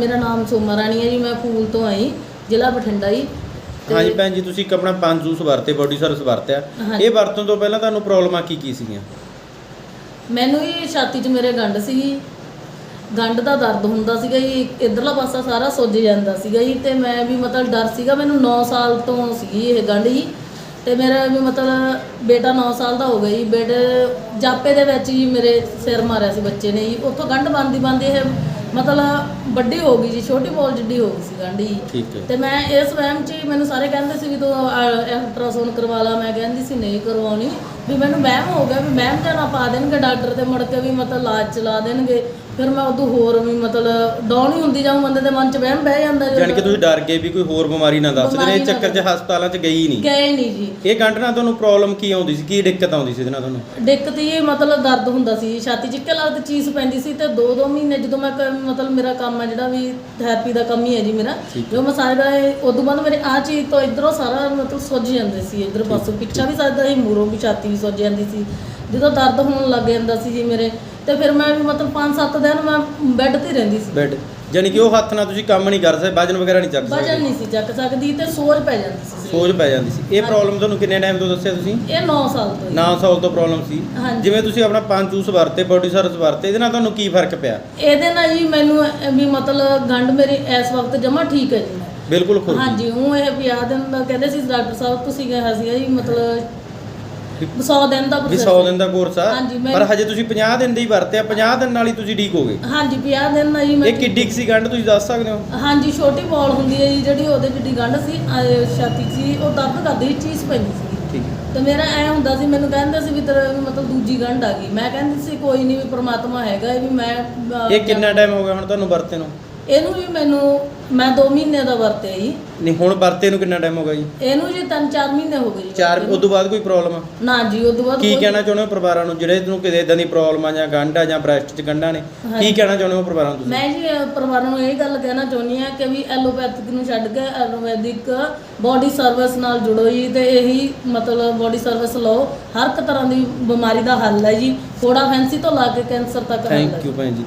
ਮੇਰਾ ਨਾਮ ਸੋਮਾ ਰਾਣੀ ਹੈ ਜੀ ਮੈਂ ਫੂਲ ਤੋਂ ਆਈ ਜ਼ਿਲ੍ਹਾ ਬਠਿੰਡਾ ਜੀ। ਤੇ- ਹਾਂਜੀ ਭੈਣ ਜੀ ਤੁਸੀਂ ਇੱਕ ਆਪਣਾ ਪੰਜ ਜੂਸ ਵਰਤੇ ਬੋਡੀ ਸਰਵਿਸ ਵਰਤਿਆ ਹਾਂਜੀ। ਇਹ ਵਰਤਣ ਤੋਂ ਪਹਿਲਾਂ ਤੁਹਾਨੂੰ ਪ੍ਰੋਬਲਮਾਂ ਕੀ ਕੀ ਸੀਗੀਆਂ? ਮੈਨੂੰ ਹੀ ਛਾਤੀ 'ਚ ਮੇਰੇ ਗੰਢ ਸੀਗੀ। ਗੰਢ ਦਾ ਦਰਦ ਹੁੰਦਾ ਸੀਗਾ ਜੀ ਇਧਰਲਾ ਪਾਸਾ ਸਾਰਾ ਸੁੱਜ ਜਾਂਦਾ ਸੀਗਾ ਜੀ ਤੇ ਮੈਂ ਵੀ ਮਤਲਬ ਡਰ ਸੀਗਾ ਮੈਨੂੰ 9 ਸਾਲ ਤੋਂ ਸੀਗੀ ਇਹ ਗੰਢ ਜੀ। ਤੇ ਮੇਰਾ ਵੀ ਮਤਲਬ ਬੇਟਾ 9 ਸਾਲ ਦਾ ਹੋ ਗਿਆ ਜੀ ਬੇਟੇ ਜਾਪੇ ਦੇ ਵਿੱਚ ਹੀ ਮੇਰੇ ਸਿਰ ਮਾਰਿਆ ਸੀ ਬੱਚੇ ਨੇ ਜੀ। ਉੱਥੋਂ ਗੰਢ ਬੰਦੀ ਬੰਦੀ ਇਹ ਮਤਲਬ ਵੱਡੀ ਹੋ ਗਈ ਜੀ ਛੋਟੀ ਬੋਲ ਜਿੱਡੀ ਹੋ ਗਈ ਸੀ ਗੰਢ ਜੀ। ਠੀਕ ਹੈ। ਤੇ ਮੈਂ ਇਸ ਵਹਿਮ 'ਚ ਹੀ ਮੈਨੂੰ ਸਾਰੇ ਕਹਿੰਦੇ ਸੀ ਵੀ ਤੂੰ ਅਲਟਰਾਸਾਊਂਡ ਕਰਵਾ ਲਾ। ਮੈਂ ਕਹਿੰਦੀ ਸੀ ਨਹੀਂ ਕਰਵਾਉਣੀ। ਵੀ ਮੈਨੂੰ ਵਹਿਮ ਹੋ ਗਿਆ ਵੀ ਵਹਿਮ ਜਾਂ ਨਾ ਪਾ ਦੇਣਗੇ ਡਾਕਟਰ ਤੇ ਮੁੜ ਕੇ ਵੀ ਮਤਲਬ ਇਲਾਜ ਚਲਾ ਦੇਣਗੇ। ਫਿਰ ਮੈਂ ਉਦੋਂ ਹੋਰ ਵੀ ਮਤਲਬ ਡਾਊਨ ਹੀ ਹੁੰਦੀ ਜਾਊਂ ਬੰਦੇ ਦੇ ਮਨ 'ਚ ਵਹਿਮ ਬਹਿ ਜਾਂਦਾ ਜਦੋਂ- ਜਾਣੀ ਕਿ ਤੁਸੀਂ ਡਰ ਗਏ ਵੀ ਕੋਈ ਹੋਰ ਬਿਮਾਰੀ ਨਾ ਦੱਸ ਦੇਣ ਬਿਮਾਰੀ ਇਹ ਨਾ ਚੱਕਰ 'ਚ ਹਸਪਤਾਲਾਂ 'ਚ ਗਈ ਨਹੀਂ। ਗਏ ਨਹੀਂ ਜੀ। ਇਹ ਗੰਢ ਨਾਲ ਤੁਹਾਨੂੰ ਪ੍ਰੋਬਲਮ ਕੀ ਆਉਂਦੀ ਸੀ? ਕੀ ਦਿੱਕਤ ਆਉਂਦੀ ਸੀ ਇਹਦੇ ਨਾਲ ਤੁਹਾਨੂੰ? ਦਿੱਕਤ ਇਹ ਮਤਲਬ ਦਰਦ ਹੁੰਦਾ ਸੀ। ਛਾਤੀ 'ਚ ਇੱਕੇ ਲੱਗਦਾ ਚੀਜ਼ ਪੈਂਦੀ ਸੀ ਤੇ ਦੋ ਦੋ ਮਹੀਨੇ ਜਦੋਂ ਮੈਂ ਕ- ਮਤਲਬ ਮੇਰਾ ਕੰਮ ਹੈ ਜਿਹੜਾ ਵੀ ਥੈਰੇਪੀ ਦਾ ਕੰਮ ਹੀ ਹੈ ਜੀ ਮੇਰਾ ਠੀਕ ਜੋ ਮੈਂ ਸਾਰੇ ਦਾ ਉਦੋਂ ਬਾਅਦ ਮੇਰੇ ਆ ਚੀਜ਼ ਤੋਂ ਇਧਰੋਂ ਸਾਰਾ ਮਤਲਬ ਸੁੱਜ ਜਾਂਦੇ ਸੀ ਇਧਰ ਪਾਸੋਂ ਪਿੱਛਾ ਵੀ ਸਾਡਾ ਹੀ ਮੂਰੋਂ ਵੀ ਛਾਤੀ ਵੀ ਸੁੱਜ ਜਾਂਦੀ ਸੀ। ਜਦੋਂ ਦਰਦ ਹੋਣ ਲੱਗ ਜਾਂਦਾ ਸੀ ਜੀ ਮੇਰੇ ਤੇ ਫਿਰ ਮੈਂ ਵੀ ਮਤਲਬ 5-7 ਦਿਨ ਮੈਂ ਬੈੱਡ ਤੇ ਰਹਿੰਦੀ ਸੀ। ਬੈੱਡ ਜਾਣੀ ਕਿ ਉਹ ਹੱਥ ਨਾਲ ਤੁਸੀਂ ਕੰਮ ਨਹੀਂ ਕਰ ਸਕਦੇ ਵਜਨ ਵਗੈਰਾ ਨਹੀਂ ਚੱਕ ਵਜਨ ਸਕਦੇ ਨਹੀਂ ਸੀ ਚੱਕ ਸਕਦੀ ਤੇ ਸੋਜ ਪੈ ਜਾਂਦੀ ਸੀ। ਸੋਜ ਪੈ ਜਾਂਦੀ ਸੀ। ਇਹ ਪ੍ਰੋਬਲਮ ਤੁਹਾਨੂੰ ਕਿੰਨੇ ਟਾਈਮ ਤੋਂ ਦੱਸਿਆ ਤੁਸੀਂ? ਇਹ 9 ਸਾਲ ਤੋਂ। ਜੀ। 9 ਸਾਲ ਤੋਂ ਪ੍ਰੋਬਲਮ ਸੀ। ਜਿਵੇਂ ਤੁਸੀਂ ਆਪਣਾ ਪੰਜ ਜੂਸ ਵਰਤੇ ਬੋਡੀ ਸਰਵਿਸ ਵਰਤੇ ਇਹਦੇ ਨਾਲ ਤੁਹਾਨੂੰ ਕੀ ਫ਼ਰਕ ਪਿਆ? ਇਹਦੇ ਨਾਲ ਜੀ ਮੈਨੂੰ ਵੀ ਮਤਲਬ ਗੰਢ ਮੇਰੀ ਇਸ ਵਕਤ ਜਮਾ ਠੀਕ ਹੈ ਜੀ। ਬਿਲਕੁਲ ਖੁਰ ਹਾਂਜੀ ਉਹ ਇਹ ਵਿਆਹ ਦਿਨ ਕਹਿੰਦੇ ਸੀ ਡਾਕਟਰ ਸਾਹਿਬ ਤੁਸੀਂ ਕਿਹਾ ਸੀਗਾ ਜੀ ਮਤਲਬ 100 ਦਿਨ ਦਾ ਵੀ process 100 ਦਿਨ ਦਾ ਕੋਰਸ ਆ। ਹਾਂਜੀ, ਮੈਂ- ਪਰ ਹਜੇ ਤੁਸੀਂ 50 ਦਿਨ ਦੇ ਹੀ ਵਰਤਿਆ 50 ਦਿਨ ਨਾਲ ਹੀ ਤੁਸੀਂ ਠੀਕ ਹੋ ਗਏ। ਹਾਂਜੀ 50 ਦਿਨ ਦਾ ਜੀ ਮੈਂ ਇਹ ਕਿੱਡੀ ਕੁ ਸੀ ਗੰਢ ਤੁਸੀਂ ਦੱਸ ਸਕਦੇ ਹੋ? ਹਾਂਜੀ ਛੋਟੀ ਬੋਲ ਹੁੰਦੀ ਹੈ ਜੀ ਜਿਹੜੀ ਉਹਦੇ ਜਿੱਡੀ ਗੰਢ ਸੀ ਅਹ ਛਾਤੀ 'ਚ ਉਹ ਦਰਦ ਕਰਦੀ ਸੀ ਚੀਜ਼ ਪੈਂਦੀ ਸੀ। ਠੀਕ ਹੈ। ਤੇ ਮੇਰਾ ਐ ਹੁੰਦਾ ਸੀ ਮੈਨੂੰ ਕਹਿੰਦੇ ਸੀ ਵੀ ਤੇਰਾ ਵੀ ਮਤਲਬ ਦੂਜੀ ਗੰਢ ਆ ਗਈ। ਮੈਂ ਕਹਿੰਦੀ ਸੀ ਕੋਈ ਨਹੀਂ ਵੀ ਪ੍ਰਮਾਤਮਾ ਹੈਗਾ ਵੀ ਮੈਂ ਅਹ, ਇਹ ਕਿੰਨਾ ਟਾਈਮ ਹੋ ਗਿਆ ਹੁਣ ਤੁਹਾਨੂੰ ਵਰਤੇ ਨੂੰ? ਇਹਨੂੰ ਵੀ ਮੈਨੂੰ ਮੈਂ 2 ਮਹੀਨੇ ਦਾ ਵਰਤਿਆ ਜੀ। ਨਹੀਂ ਹੁਣ ਵਰਤੇ ਨੂੰ ਕਿੰਨਾ ਟਾਈਮ ਹੋ ਗਿਆ ਜੀ? ਇਹਨੂੰ ਜੀ 3-4 ਮਹੀਨੇ ਹੋ ਗਏ ਜੀ ਚਾਰ ਵਰਤੇ ਨੂੰ। ਉਸ ਤੋਂ ਬਾਅਦ ਕੋਈ ਪ੍ਰੋਬਲਮ ਆ? ਨਾ ਜੀ ਉਦੋਂ ਬਾਅਦ ਕੀ ਕੋਈ- ਕਹਿਣਾ ਚਾਹੁੰਦੇ ਹੋ ਪਰਿਵਾਰਾਂ ਨੂੰ? ਜਿਹੜੇ ਨੂੰ ਕਿਤੇ ਇਦਾਂ ਦੀ ਪ੍ਰੋਬਲਮ ਆ ਜਾਂ ਗੰਢ ਆ ਜਾਂ ਬ੍ਰੈਸਟ 'ਚ ਗੰਢਾਂ ਨੇ ਕੀ ਹਾਂਜੀ। ਕਹਿਣਾ ਚਾਹੁੰਦੇ ਹੋ ਪਰਿਵਾਰਾਂ ਨੂੰ ਤੁਸੀਂ? ਮੈਂ ਜੀ ਅਹ, ਪਰਿਵਾਰਾਂ ਨੂੰ ਇਹ ਗੱਲ ਕਹਿਣਾ ਚਾਹੁੰਦੀ ਹਾਂ ਕਿ ਵੀ ਐਲੋਪੈਥਿਕ ਨੂੰ ਛੱਡ ਕੇ ਆਯੁਰਵੈਦਿਕ ਬੋਡੀ ਸਰਵਿਸ ਨਾਲ ਜੁੜੋ ਜੀ ਤੇ ਇਹੀ ਮਤਲਬ ਬੋਡੀ ਸਰਵਿਸ ਲਓ। ਹਰ ਇੱਕ ਤਰ੍ਹਾਂ ਦੀ ਬਿਮਾਰੀ ਦਾ ਹੱਲ ਹੈ ਜੀ। ਥੋੜਾ ਫੈਂਸੀ ਤੋਂ ਲਾ ਕੇ ਕੈਂਸਰ ਤੱਕ ਹੱਲ ਹੈ। ਥੈਂਕ ਯੂ ਭੈਣ ਜੀ।